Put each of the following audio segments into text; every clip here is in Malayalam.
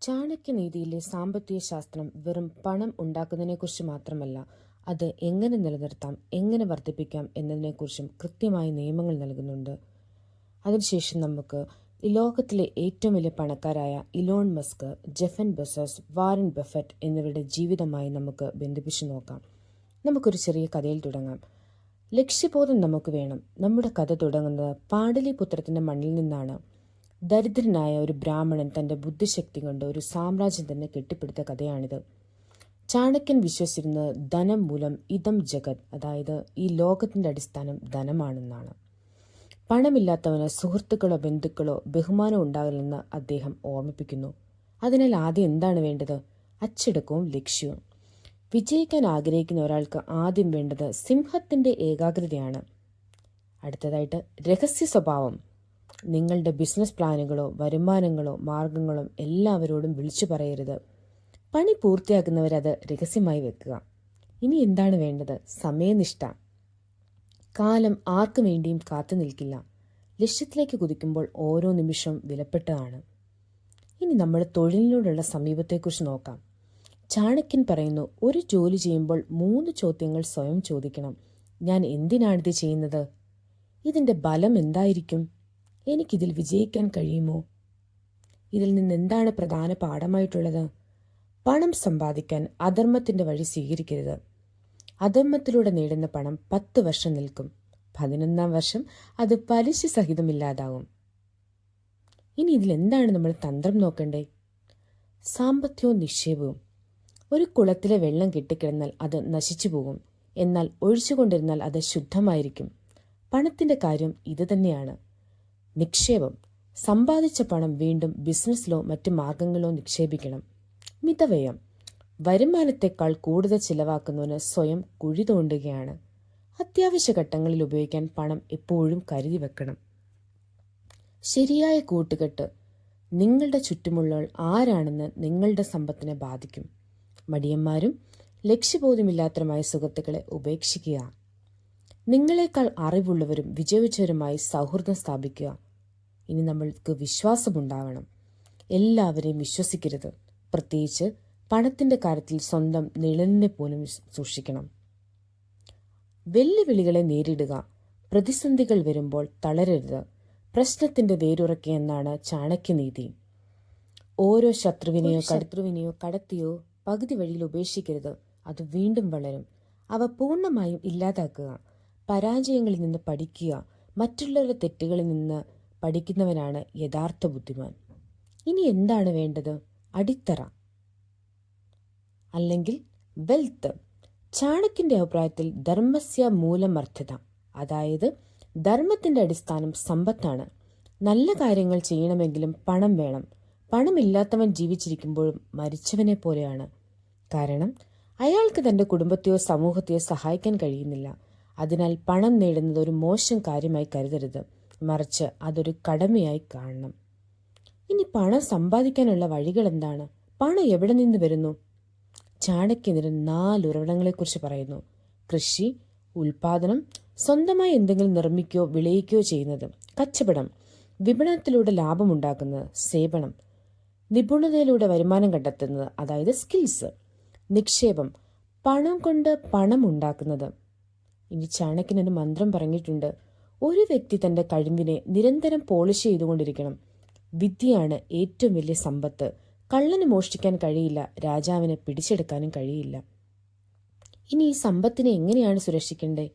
ചാണക്യനീതിയിലെ സാമ്പത്തിക ശാസ്ത്രം വെറും പണം ഉണ്ടാക്കുന്നതിനെക്കുറിച്ച് മാത്രമല്ല അത് എങ്ങനെ നിലനിർത്താം എങ്ങനെ വർദ്ധിപ്പിക്കാം എന്നതിനെക്കുറിച്ചും കൃത്യമായ നിയമങ്ങൾ നൽകുന്നുണ്ട്. അതിനുശേഷം നമുക്ക് ലോകത്തിലെ ഏറ്റവും വലിയ പണക്കാരായ Elon Musk Jeff Bezos Warren Buffett എന്നിവരുടെ ജീവിതമായി നമുക്ക് ബന്ധിപ്പിച്ചു നോക്കാം. നമുക്കൊരു ചെറിയ കഥയിൽ തുടങ്ങാം. ലക്ഷ്യബോധം നമുക്ക് വേണം. നമ്മുടെ കഥ തുടങ്ങുന്നത് പാടലിപുത്രത്തിന്റെ മണ്ണിൽ നിന്നാണ്. ദരിദ്രനായ ഒരു ബ്രാഹ്മണൻ തന്റെ ബുദ്ധിശക്തി കൊണ്ട് ഒരു സാമ്രാജ്യം തന്നെ കെട്ടിപ്പടുത്ത കഥയാണിത്. ചാണക്യൻ വിശ്വസിച്ചിരുന്നത് ധനം മൂലം ഇതം ജഗത് അതായത് ഈ ലോകത്തിന്റെ അടിസ്ഥാനം ധനമാണെന്നാണ്. പണമില്ലാത്തവന് സുഹൃത്തുക്കളോ ബന്ധുക്കളോ ബഹുമാനം ഉണ്ടാകില്ലെന്ന് അദ്ദേഹം ഓർമ്മിപ്പിക്കുന്നു. അതിനാൽ ആദ്യം എന്താണ് വേണ്ടത്? അച്ചടക്കവും ലക്ഷ്യവും. വിജയിക്കാൻ ആഗ്രഹിക്കുന്ന ഒരാൾക്ക് ആദ്യം വേണ്ടത് സിംഹത്തിന്റെ ഏകാഗ്രതയാണ്. അടുത്തതായിട്ട് രഹസ്യ സ്വഭാവം. നിങ്ങളുടെ ബിസിനസ് പ്ലാനുകളോ വരുമാനങ്ങളോ മാർഗങ്ങളോ എല്ലാവരോടും വിളിച്ചു പറയരുത്. പണി പൂർത്തിയാക്കുന്നവരത് രഹസ്യമായി വെക്കുക. ഇനി എന്താണ് വേണ്ടത്? സമയനിഷ്ഠ. കാലം ആർക്കു വേണ്ടിയും കാത്തു നിൽക്കില്ല. ലക്ഷ്യത്തിലേക്ക് കുതിക്കുമ്പോൾ ഓരോ നിമിഷവും വിലപ്പെട്ടതാണ്. ഇനി നമ്മുടെ തൊഴിലിനോടുള്ള സമീപത്തെക്കുറിച്ച് നോക്കാം. ചാണക്യൻ പറയുന്നു ഒരു ജോലി ചെയ്യുമ്പോൾ മൂന്ന് ചോദ്യങ്ങൾ സ്വയം ചോദിക്കണം. ഞാൻ എന്തിനാണിത് ചെയ്യുന്നത്? ഇതിന്റെ ബലം എന്തായിരിക്കും? എനിക്കിതിൽ വിജയിക്കാൻ കഴിയുമോ? ഇതിൽ നിന്ന് എന്താണ് പ്രധാന പാഠമായിട്ടുള്ളത്? പണം സമ്പാദിക്കാൻ അധർമ്മത്തിന്റെ വഴി സ്വീകരിക്കരുത്. അധർമ്മത്തിലൂടെ നേടുന്ന പണം പത്ത് വർഷം നിൽക്കും. പതിനൊന്നാം വർഷം അത് പലിശ സഹിതമില്ലാതാവും. ഇനി ഇതിൽ എന്താണ് നമ്മൾ തന്ത്രം നോക്കണ്ടേ? സാമ്പത്തികവും നിക്ഷേപവും. ഒരു കുളത്തിലെ വെള്ളം കെട്ടിക്കിടന്നാൽ അത് നശിച്ചു പോകും. എന്നാൽ ഒഴിച്ചുകൊണ്ടിരുന്നാൽ അത് ശുദ്ധമായിരിക്കും. പണത്തിന്റെ കാര്യം ഇത് തന്നെയാണ്. നിക്ഷേപം. സമ്പാദിച്ച പണം വീണ്ടും ബിസിനസ്സിലോ മറ്റു മാർഗങ്ങളിലോ നിക്ഷേപിക്കണം. മിതവ്യയം. വരുമാനത്തെക്കാൾ കൂടുതൽ ചിലവാക്കുന്നവന് സ്വയം കുഴി തോണ്ടുകയാണ്. അത്യാവശ്യ ഘട്ടങ്ങളിൽ ഉപയോഗിക്കാൻ പണം എപ്പോഴും കരുതി വെക്കണം. ശരിയായ കൂട്ടുകെട്ട്. നിങ്ങളുടെ ചുറ്റുമുള്ളവർ ആരാണെന്ന് നിങ്ങളുടെ സമ്പത്തിനെ ബാധിക്കും. മടിയന്മാരും ലക്ഷ്യബോധമില്ലാത്തതുമായ സുഹൃത്തുക്കളെ ഉപേക്ഷിക്കുക. നിങ്ങളെക്കാൾ അറിവുള്ളവരും വിജയിച്ചവരുമായി സൗഹൃദം സ്ഥാപിക്കുക. ഇനി നമ്മൾക്ക് വിശ്വാസമുണ്ടാവണം. എല്ലാവരെയും വിശ്വസിക്കരുത്. പ്രത്യേകിച്ച് പണത്തിന്റെ കാര്യത്തിൽ സ്വന്തം നിഴലിനെ പോലും സൂക്ഷിക്കണം. വെല്ലുവിളികളെ നേരിടുക. പ്രതിസന്ധികൾ വരുമ്പോൾ തളരരുത്. പ്രശ്നത്തിന്റെ വേരുറക്കുക എന്നാണ് ചാണക്യനീതി. ഓരോ ശത്രുവിനെയോ ശത്രുവിനെയോ കടത്തിയോ പകുതി വഴിയിൽ ഉപേക്ഷിക്കരുത്. അത് വീണ്ടും വളരും. അവ പൂർണമായും ഇല്ലാതാക്കുക. പരാജയങ്ങളിൽ നിന്ന് പഠിക്കുക. മറ്റുള്ളവരുടെ തെറ്റുകളിൽ നിന്ന് പഠിക്കുന്നവനാണ് യഥാർത്ഥ ബുദ്ധിമാൻ. ഇനി എന്താണ് വേണ്ടത്? അടിത്തറ. അല്ലെങ്കിൽ വെൽത്ത് ചാണക്യന്റെ അഭിപ്രായത്തിൽ ധർമ്മസ്യ മൂലമർത്ഥത. അതായത് ധർമ്മത്തിന്റെ അടിസ്ഥാനം സമ്പത്താണ്. നല്ല കാര്യങ്ങൾ ചെയ്യണമെങ്കിലും പണം വേണം. പണമില്ലാത്തവൻ ജീവിച്ചിരിക്കുമ്പോഴും മരിച്ചവനെ പോലെയാണ്. കാരണം അയാൾക്ക് തന്റെ കുടുംബത്തെയോ സമൂഹത്തെയോ സഹായിക്കാൻ കഴിയുന്നില്ല. അതിനാൽ പണം നേടുന്നത് ഒരു മോശം കാര്യമായി കരുതരുത്. മറിച്ച് അതൊരു കടമയായി കാണണം. ഇനി പണം സമ്പാദിക്കാനുള്ള വഴികൾ എന്താണ്? പണം എവിടെ നിന്ന് വരുന്നു? ചാണക്യനിര നാല് ഉറവിടങ്ങളെക്കുറിച്ച് പറയുന്നു. കൃഷി ഉൽപാദനം സ്വന്തമായി എന്തെങ്കിലും നിർമ്മിക്കുകയോ വിളയിക്കുകയോ ചെയ്യുന്നത്. കച്ചവടം വിപണനത്തിലൂടെ ലാഭമുണ്ടാക്കുന്നത്. സേവനം നിപുണതയിലൂടെ വരുമാനം കണ്ടെത്തുന്നത്. അതായത് സ്കിൽസ് നിക്ഷേപം പണം കൊണ്ട് പണം ഉണ്ടാക്കുന്നത്. ഇനി ചാണക്യനൊരു മന്ത്രം പറഞ്ഞിട്ടുണ്ട്. ഒരു വ്യക്തി തന്റെ കഴിവിനെ നിരന്തരം പോളിഷ് ചെയ്തുകൊണ്ടിരിക്കണം. വിദ്യയാണ് ഏറ്റവും വലിയ സമ്പത്ത്. കള്ളന് മോഷ്ടിക്കാൻ കഴിയില്ല രാജാവിനെ പിടിച്ചെടുക്കാനും കഴിയില്ല. ഇനി ഈ സമ്പത്തിനെ എങ്ങനെയാണ് സുരക്ഷിക്കേണ്ടേ?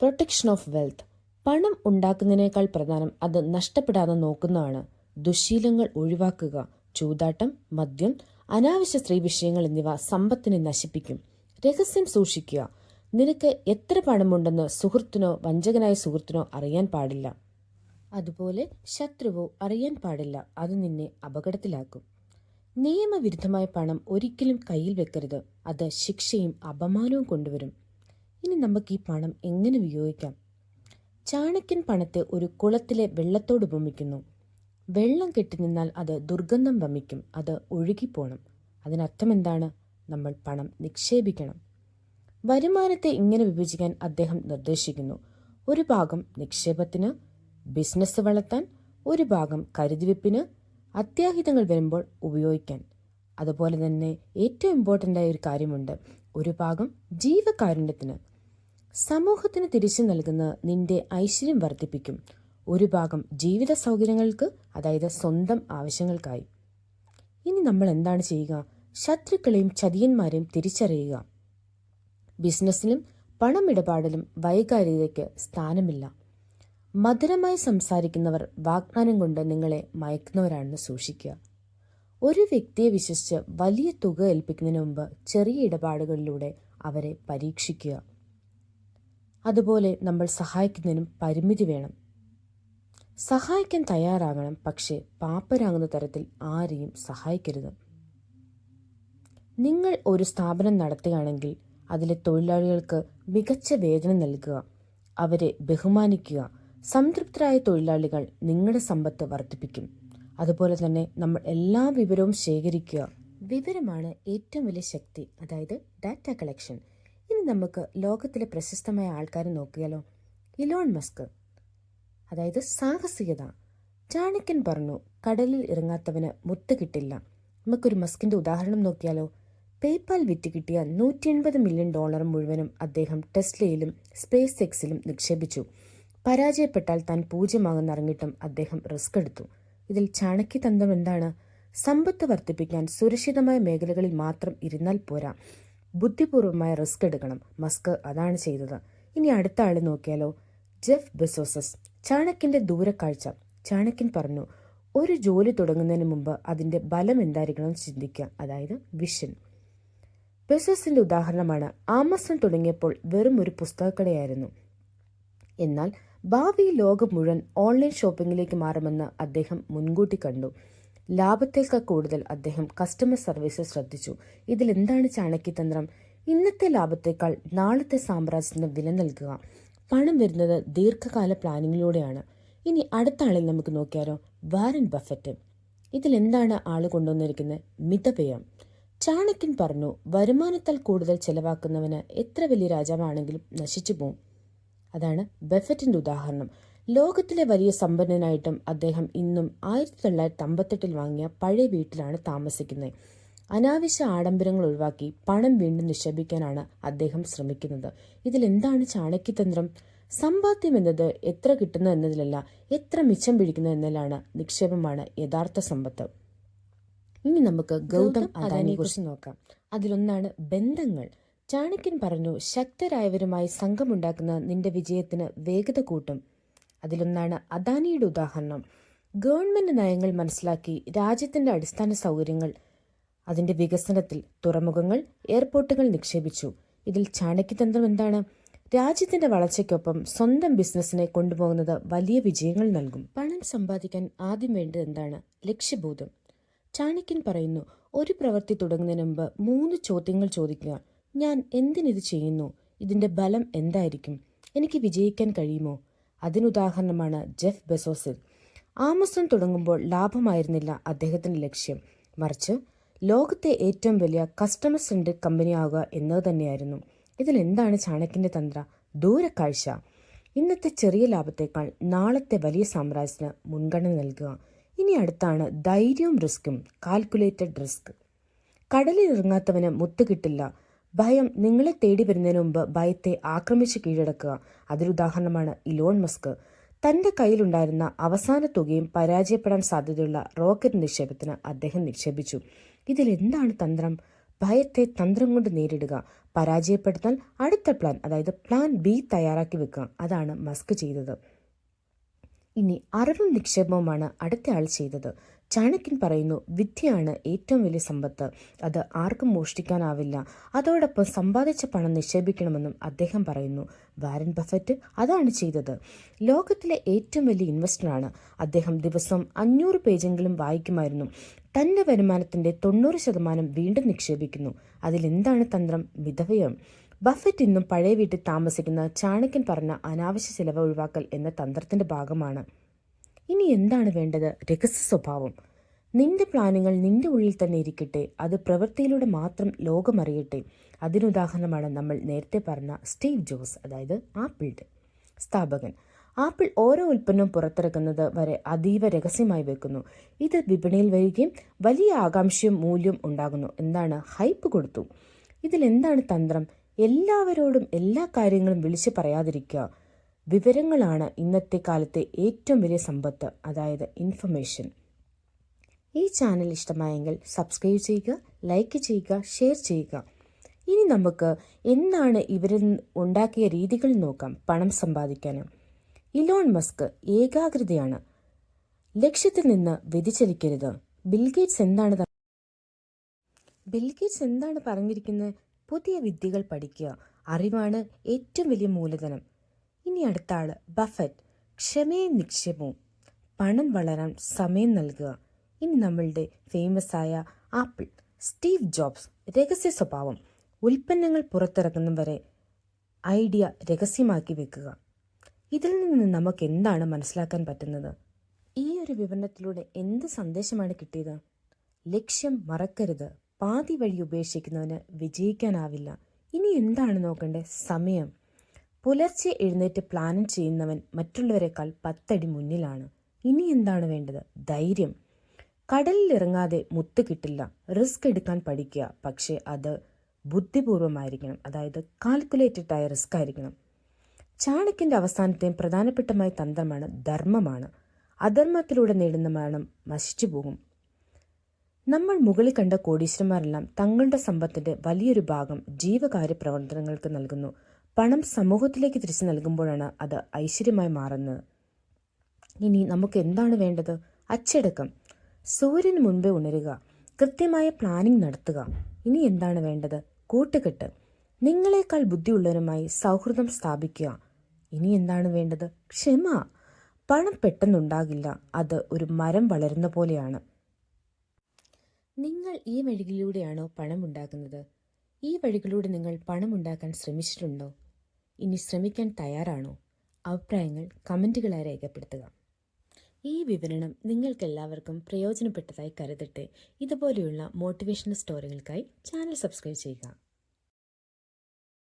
Protection of wealth. പണം ഉണ്ടാക്കുന്നതിനേക്കാൾ പ്രധാനം അത് നഷ്ടപ്പെടാതെ നോക്കുന്നതാണ്. ദുശീലങ്ങൾ ഒഴിവാക്കുക ചൂതാട്ടം മദ്യം അനാവശ്യ സ്ത്രീ വിഷയങ്ങൾ എന്നിവ സമ്പത്തിനെ നശിപ്പിക്കും. രഹസ്യം സൂക്ഷിക്കുക നിനക്ക് എത്ര പണമുണ്ടെന്ന് സുഹൃത്തിനോ വഞ്ചകനായ സുഹൃത്തിനോ അറിയാൻ പാടില്ല. അതുപോലെ ശത്രുവോ അറിയാൻ പാടില്ല. അത് നിന്നെ അപകടത്തിലാക്കും. നിയമവിരുദ്ധമായ പണം ഒരിക്കലും കയ്യിൽ വെക്കരുത്. അത് ശിക്ഷയും അപമാനവും കൊണ്ടുവരും. ഇനി നമുക്ക് ഈ പണം എങ്ങനെ ഉപയോഗിക്കാം ചാണക്യൻ പണത്തെ ഒരു കുളത്തിലെ വെള്ളത്തോട് ഉപമിക്കുന്നു. വെള്ളം കെട്ടി നിന്നാൽ അത് ദുർഗന്ധം വമിക്കും. അത് ഒഴുകിപ്പോണം. അതിനർത്ഥം എന്താണ്? നമ്മൾ പണം നിക്ഷേപിക്കണം. വരുമാനത്തെ ഇങ്ങനെ വിഭജിക്കാൻ അദ്ദേഹം നിർദ്ദേശിക്കുന്നു. ഒരു ഭാഗം നിക്ഷേപത്തിന് ബിസിനസ് വളർത്താൻ ഒരു ഭാഗം കരുതിവെപ്പിന് അത്യാഹിതങ്ങൾ വരുമ്പോൾ ഉപയോഗിക്കാൻ. അതുപോലെ തന്നെ ഏറ്റവും ഇമ്പോർട്ടന്റ് ആയ ഒരു കാര്യമുണ്ട്. ഒരു ഭാഗം ജീവകാരുണ്യത്തിന്. സമൂഹത്തിന് തിരിച്ചു നൽകുന്ന നിന്റെ ഐശ്വര്യം വർദ്ധിപ്പിക്കും. ഒരു ഭാഗം ജീവിത സൗകര്യങ്ങൾക്ക് അതായത് സ്വന്തം ആവശ്യങ്ങൾക്കായി. ഇനി നമ്മൾ എന്താണ് ചെയ്യുക? ശത്രുക്കളെയും ചതിയന്മാരെയും തിരിച്ചറിയുക. ബിസിനസ്സിലും പണമിടപാടിലും വൈകാരികതയ്ക്ക് സ്ഥാനമില്ല. മധുരമായി സംസാരിക്കുന്നവർ വാഗ്ദാനം കൊണ്ട് നിങ്ങളെ മയക്കുന്നവരാണെന്ന് സൂക്ഷിക്കുക. ഒരു വ്യക്തിയെ വിശ്വസിച്ച് വലിയ തുക ഏൽപ്പിക്കുന്നതിന് മുമ്പ് ചെറിയ ഇടപാടുകളിലൂടെ അവരെ പരീക്ഷിക്കുക. അതുപോലെ നമ്മൾ സഹായിക്കുന്നതിനും പരിമിതി വേണം. സഹായിക്കാൻ തയ്യാറാകണം പക്ഷേ പാപ്പരാകുന്ന തരത്തിൽ ആരെയും സഹായിക്കരുത്. നിങ്ങൾ ഒരു സ്ഥാപനം നടത്തുകയാണെങ്കിൽ അതിലെ തൊഴിലാളികൾക്ക് മികച്ച വേതനം നൽകുക അവരെ ബഹുമാനിക്കുക. സംതൃപ്തരായ തൊഴിലാളികൾ നിങ്ങളുടെ സമ്പത്ത് വർദ്ധിപ്പിക്കും. അതുപോലെ തന്നെ നമ്മൾ എല്ലാ വിവരവും ശേഖരിക്കുക. വിവരമാണ് ഏറ്റവും വലിയ ശക്തി അതായത് ഡാറ്റ കളക്ഷൻ. ഇനി നമുക്ക് ലോകത്തിലെ പ്രശസ്തമായ ആൾക്കാരെ നോക്കിയാലോ. ഇലോൺ മസ്ക് അതായത് സാഹസികത. ചാണക്യൻ പറഞ്ഞു കടലിൽ ഇറങ്ങാത്തവന് മുത്ത് കിട്ടില്ല. നമുക്കൊരു മസ്കിന്റെ ഉദാഹരണം നോക്കിയാലോ. പേപ്പാൽ വിറ്റ് കിട്ടിയ നൂറ്റി എൺപത് മില്യൺ ഡോളർ മുഴുവനും അദ്ദേഹം ടെസ്ലയിലും സ്പേസ് എക്സിലും നിക്ഷേപിച്ചു. പരാജയപ്പെട്ടാൽ താൻ പൂജ്യമാകുന്നറിഞ്ഞിട്ടും അദ്ദേഹം റിസ്ക് എടുത്തു. ഇതിൽ ചാണക്യ ചാണക്യതന്ത്രം എന്താണ്? സമ്പത്ത് വർദ്ധിപ്പിക്കാൻ സുരക്ഷിതമായ മേഖലകളിൽ മാത്രം ഇരുന്നാൽ പോരാ. ബുദ്ധിപൂർവമായ റിസ്ക് എടുക്കണം. മസ്ക് അതാണ് ചെയ്തത്. ഇനി അടുത്ത ആൾ നോക്കിയാലോ? Jeff Bezos. ചാണക്യന്റെ ദൂരക്കാഴ്ച. ചാണക്യൻ പറഞ്ഞു ഒരു ജോലി തുടങ്ങുന്നതിന് മുമ്പ് അതിന്റെ ബലം എന്തായിരിക്കണം ചിന്തിക്കുക. അതായത് വിഷൻ. ബെസോസിന്റെ ഉദാഹരണമാണ് ആമസോൺ തുടങ്ങിയപ്പോൾ വെറും ഒരു പുസ്തകക്കടയായിരുന്നു. എന്നാൽ ഭാവി ലോകം മുഴുവൻ ഓൺലൈൻ ഷോപ്പിംഗിലേക്ക് മാറുമെന്ന് അദ്ദേഹം മുൻകൂട്ടി കണ്ടു. ലാഭത്തേക്കാൾ കൂടുതൽ അദ്ദേഹം കസ്റ്റമർ സർവീസ് ശ്രദ്ധിച്ചു. ഇതിൽ എന്താണ് ചാണക്യതന്ത്രം ഇന്നത്തെ ലാഭത്തേക്കാൾ നാളത്തെ സാമ്രാജ്യത്തിന് വില നൽകുക. പണം വരുന്നത് ദീർഘകാല പ്ലാനിങ്ങിലൂടെയാണ്. ഇനി അടുത്ത ആളിൽ നമുക്ക് നോക്കിയാലോ? Warren Buffett. ഇതിൽ എന്താണ് ആൾ കൊണ്ടുവന്നിരിക്കുന്നത്? മിതവ്യയം ചാണക്യൻ പറഞ്ഞു വരുമാനത്താൽ കൂടുതൽ ചെലവാക്കുന്നവന് എത്ര വലിയ രാജാവാണെങ്കിലും നശിച്ചു പോകും അതാണ് ബെഫറ്റിന്റെ ഉദാഹരണം. ലോകത്തിലെ വലിയ സമ്പന്നനായിട്ടും അദ്ദേഹം ഇന്നും ആയിരത്തി തൊള്ളായിരത്തി അമ്പത്തെട്ടിൽ വാങ്ങിയ പഴയ വീട്ടിലാണ് താമസിക്കുന്നത്. അനാവശ്യ ആഡംബരങ്ങൾ ഒഴിവാക്കി പണം വീണ്ടും നിക്ഷേപിക്കാനാണ് അദ്ദേഹം ശ്രമിക്കുന്നത്. ഇതിൽ എന്താണ് ചാണക്യതന്ത്രം? സമ്പാദ്യം എന്നത് എത്ര കിട്ടുന്നു എന്നതിലല്ല എത്ര മിച്ചം പിടിക്കുന്നു എന്നതിലാണ് നിക്ഷേപമാണ് യഥാർത്ഥ സമ്പത്ത്. ഇനി നമുക്ക് ഗൗതം അദാനിയെ കുറിച്ച് നോക്കാം. അതിലൊന്നാണ് ബന്ധങ്ങൾ. ചാണക്യൻ പറഞ്ഞു ശക്തരായവരുമായി സംഘമുണ്ടാക്കുന്ന നിന്റെ വിജയത്തിന് വേഗത കൂട്ടും. അതിലൊന്നാണ് അദാനിയുടെ ഉദാഹരണം. ഗവൺമെന്റ് നയങ്ങൾ മനസ്സിലാക്കി രാജ്യത്തിന്റെ അടിസ്ഥാന സൗകര്യങ്ങൾ അതിന്റെ വികസനത്തിൽ തുറമുഖങ്ങൾ എയർപോർട്ടുകൾ നിക്ഷേപിച്ചു. ഇതിൽ ചാണക്യതന്ത്രം എന്താണ്? രാജ്യത്തിന്റെ വളർച്ചയ്ക്കൊപ്പം സ്വന്തം ബിസിനസ്സിനെ കൊണ്ടുപോകുന്നത് വലിയ വിജയങ്ങൾ നൽകും. പണം സമ്പാദിക്കാൻ ആദ്യം വേണ്ടത് എന്താണ്? ലക്ഷ്യബോധം. ചാണക്യൻ പറയുന്നു ഒരു പ്രവൃത്തി തുടങ്ങുന്നതിന് മുമ്പ് മൂന്ന് ചോദ്യങ്ങൾ ചോദിക്കുക. ഞാൻ എന്തിനിത് ചെയ്യുന്നു? ഇതിന്റെ ബലം എന്തായിരിക്കും? എനിക്ക് വിജയിക്കാൻ കഴിയുമോ? അതിനുദാഹരണമാണ് ജെഫ് ബെസോസിൽ. ആമസോൺ തുടങ്ങുമ്പോൾ ലാഭമായിരുന്നില്ല അദ്ദേഹത്തിന്റെ ലക്ഷ്യം. മറിച്ച് ലോകത്തെ ഏറ്റവും വലിയ കസ്റ്റമർ സെൻട്രിക് കമ്പനിയാവുക എന്നത് തന്നെയായിരുന്നു. ഇതിൽ എന്താണ് ചാണക്യന്റെ തന്ത്ര? ദൂരക്കാഴ്ച. ഇന്നത്തെ ചെറിയ ലാഭത്തേക്കാൾ നാളത്തെ വലിയ സാമ്രാജ്യത്തിന് മുൻഗണന നൽകുക. ഇനി അടുത്താണ് ധൈര്യവും റിസ്ക്കും കാൽക്കുലേറ്റഡ് റിസ്ക് കടലിൽ ഇറങ്ങാത്തവന് മുത്ത് കിട്ടില്ല. ഭയം നിങ്ങളെ തേടി വരുന്നതിന് മുമ്പ് ഭയത്തെ ആക്രമിച്ച് കീഴടക്കുക. അതിലുദാഹരണമാണ് ഇലോൺ മസ്ക്. തന്റെ കയ്യിലുണ്ടായിരുന്ന അവസാന തുകയും പരാജയപ്പെടാൻ സാധ്യതയുള്ള റോക്കറ്റ് നിക്ഷേപത്തിന് അദ്ദേഹം നിക്ഷേപിച്ചു. ഇതിൽ എന്താണ് തന്ത്രം? ഭയത്തെ തന്ത്രം കൊണ്ട് നേരിടുക പരാജയപ്പെടുത്താൻ അടുത്ത പ്ലാൻ അതായത് പ്ലാൻ ബി തയ്യാറാക്കി വെക്കുക അതാണ് മസ്ക് ചെയ്തത്. ഇനി അറിവും നിക്ഷേപവുമാണ് ആൾ ചെയ്തത്. ചാണക്യൻ പറയുന്നു വിദ്യയാണ് ഏറ്റവും വലിയ സമ്പത്ത്. അത് ആർക്കും മോഷ്ടിക്കാനാവില്ല. അതോടൊപ്പം സമ്പാദിച്ച പണം നിക്ഷേപിക്കണമെന്നും അദ്ദേഹം പറയുന്നു. വാരൻ ബഫറ്റ് അതാണ് ചെയ്തത്. ലോകത്തിലെ ഏറ്റവും വലിയ ഇൻവെസ്റ്ററാണ്. അദ്ദേഹം ദിവസം അഞ്ഞൂറ് പേജെങ്കിലും വായിക്കുമായിരുന്നു. തന്റെ വരുമാനത്തിന്റെ തൊണ്ണൂറ് ശതമാനം വീണ്ടും നിക്ഷേപിക്കുന്നു. അതിലെന്താണ് തന്ത്രം? മിതവ്യം ബഫറ്റ് ഇന്നും പഴയ വീട്ടിൽ താമസിക്കുന്ന ചാണക്യൻ പറഞ്ഞ അനാവശ്യ ചിലവ് ഒഴിവാക്കൽ എന്ന തന്ത്രത്തിന്റെ ഭാഗമാണ്. ഇനി എന്താണ് വേണ്ടത്? രഹസ്യ സ്വഭാവം. നിന്റെ പ്ലാനുകൾ നിന്റെ ഉള്ളിൽ തന്നെ ഇരിക്കട്ടെ. അത് പ്രവൃത്തിയിലൂടെ മാത്രം ലോകമറിയട്ടെ. അതിനുദാഹരണമാണ് നമ്മൾ നേരത്തെ പറഞ്ഞ സ്റ്റീവ് ജോസ് അതായത് ആപ്പിളിന്റെ സ്ഥാപകൻ. ആപ്പിൾ ഓരോ ഉൽപ്പന്നവും പുറത്തിറക്കുന്നത് വരെ അതീവ രഹസ്യമായി വെക്കുന്നു. ഇത് വിപണിയിൽ വരികയും വലിയ ആകാംക്ഷയും മൂല്യവും ഉണ്ടാകുന്നു. എന്താണ്? ഹൈപ്പ് കൊടുത്തു. ഇതിൽ എന്താണ് തന്ത്രം? എല്ലാവരോടും എല്ലാ കാര്യങ്ങളും വിളിച്ചു പറയാതിരിക്കുക. വിവരങ്ങളാണ് ഇന്നത്തെ കാലത്തെ ഏറ്റവും വലിയ സമ്പത്ത് അതായത് ഇൻഫർമേഷൻ ഈ ചാനൽ ഇഷ്ടമായെങ്കിൽ സബ്സ്ക്രൈബ് ചെയ്യുക ലൈക്ക് ചെയ്യുക ഷെയർ ചെയ്യുക. ഇനി നമുക്ക് എന്താണ് ഇവരിൽ ഉണ്ടാക്കിയ രീതികൾ നോക്കാം പണം സമ്പാദിക്കാൻ ഇലോൺ മസ്ക് ഏകാഗ്രതയാണ്. ലക്ഷ്യത്തിൽ നിന്ന് വ്യതിചലിക്കരുത്. ബിൽഗേറ്റ്സ് എന്താണ് ബിൽഗേറ്റ്സ് എന്താണ് പറഞ്ഞിരിക്കുന്നത് പുതിയ വിദ്യകൾ പഠിക്കുക. അറിവാണ് ഏറ്റവും വലിയ മൂലധനം. ഇനി അടുത്ത ആൾ ബഫറ്റ്. ക്ഷമയും നിക്ഷേപവും. പണം വളരാൻ സമയം നൽകുക. ഇനി നമ്മളുടെ ഫേമസ് ആയ ആപ്പിൾ സ്റ്റീവ് ജോബ്സ് രഹസ്യ സ്വഭാവം. ഉൽപ്പന്നങ്ങൾ പുറത്തിറങ്ങുന്ന വരെ ഐഡിയ രഹസ്യമാക്കി വെക്കുക. ഇതിൽ നിന്ന് നമുക്ക് എന്താണ് മനസ്സിലാക്കാൻ പറ്റുന്നത്? ഈ ഒരു വിവരണത്തിലൂടെ എന്ത് സന്ദേശമാണ് കിട്ടിയത്? ലക്ഷ്യം മറക്കരുത്. പാതി വഴി ഉപേക്ഷിക്കുന്നവന് വിജയിക്കാനാവില്ല. ഇനി എന്താണ് നോക്കേണ്ടത് സമയം. പുലർച്ചെ എഴുന്നേറ്റ് പ്ലാൻ ചെയ്യുന്നവൻ മറ്റുള്ളവരെക്കാൾ പത്തടി മുന്നിലാണ്. ഇനി എന്താണ് വേണ്ടത്? ധൈര്യം. കടലിൽ ഇറങ്ങാതെ മുത്ത് കിട്ടില്ല. റിസ്ക് എടുക്കാൻ പഠിക്കുക. പക്ഷേ അത് ബുദ്ധിപൂർവമായിരിക്കണം അതായത് കാൽക്കുലേറ്റഡായ റിസ്ക് ആയിരിക്കണം ചാണക്യന്റെ അവസാനത്തെയും പ്രധാനപ്പെട്ടമായ തന്ത്രമാണ് ധർമ്മമാണ്. അധർമ്മത്തിലൂടെ നേടുന്ന മരണം നശിച്ചു പോകും നമ്മൾ മുകളിൽ കണ്ട കോടീശ്വരന്മാരെല്ലാം തങ്ങളുടെ സമ്പത്തിന്റെ വലിയൊരു ഭാഗം ജീവകാര്യ പ്രവർത്തനങ്ങൾക്ക് നൽകുന്നു. പണം സമൂഹത്തിലേക്ക് തിരിച്ചു നൽകുമ്പോഴാണ് അത് ഐശ്വര്യമായി മാറുന്നത്. ഇനി നമുക്ക് എന്താണ് വേണ്ടത്? അച്ചടക്കം. സൂര്യന് മുൻപേ ഉണരുക. കൃത്യമായ പ്ലാനിംഗ് നടത്തുക. ഇനി എന്താണ് വേണ്ടത്? കൂട്ടുകെട്ട്. നിങ്ങളെക്കാൾ ബുദ്ധിയുള്ളവരുമായി സൗഹൃദം സ്ഥാപിക്കുക. ഇനി എന്താണ് വേണ്ടത്? ക്ഷമ. പണം പെട്ടെന്നുണ്ടാകില്ല. അത് ഒരു മരം വളരുന്ന പോലെയാണ്. നിങ്ങൾ ഈ വഴികളിലൂടെയാണോ പണം ഉണ്ടാക്കുന്നത് ഈ വഴികളിലൂടെ നിങ്ങൾ പണമുണ്ടാക്കാൻ ശ്രമിച്ചിട്ടുണ്ടോ? ഇനി ശ്രമിക്കാൻ തയ്യാറാണോ? അഭിപ്രായങ്ങൾ കമന്റുകളായി രേഖപ്പെടുത്തുക. ഈ വിവരണം നിങ്ങൾക്കെല്ലാവർക്കും പ്രയോജനപ്പെട്ടതായി കരുതട്ടെ. ഇതുപോലെയുള്ള മോട്ടിവേഷണൽ സ്റ്റോറികൾക്കായി ചാനൽ സബ്സ്ക്രൈബ് ചെയ്യുക.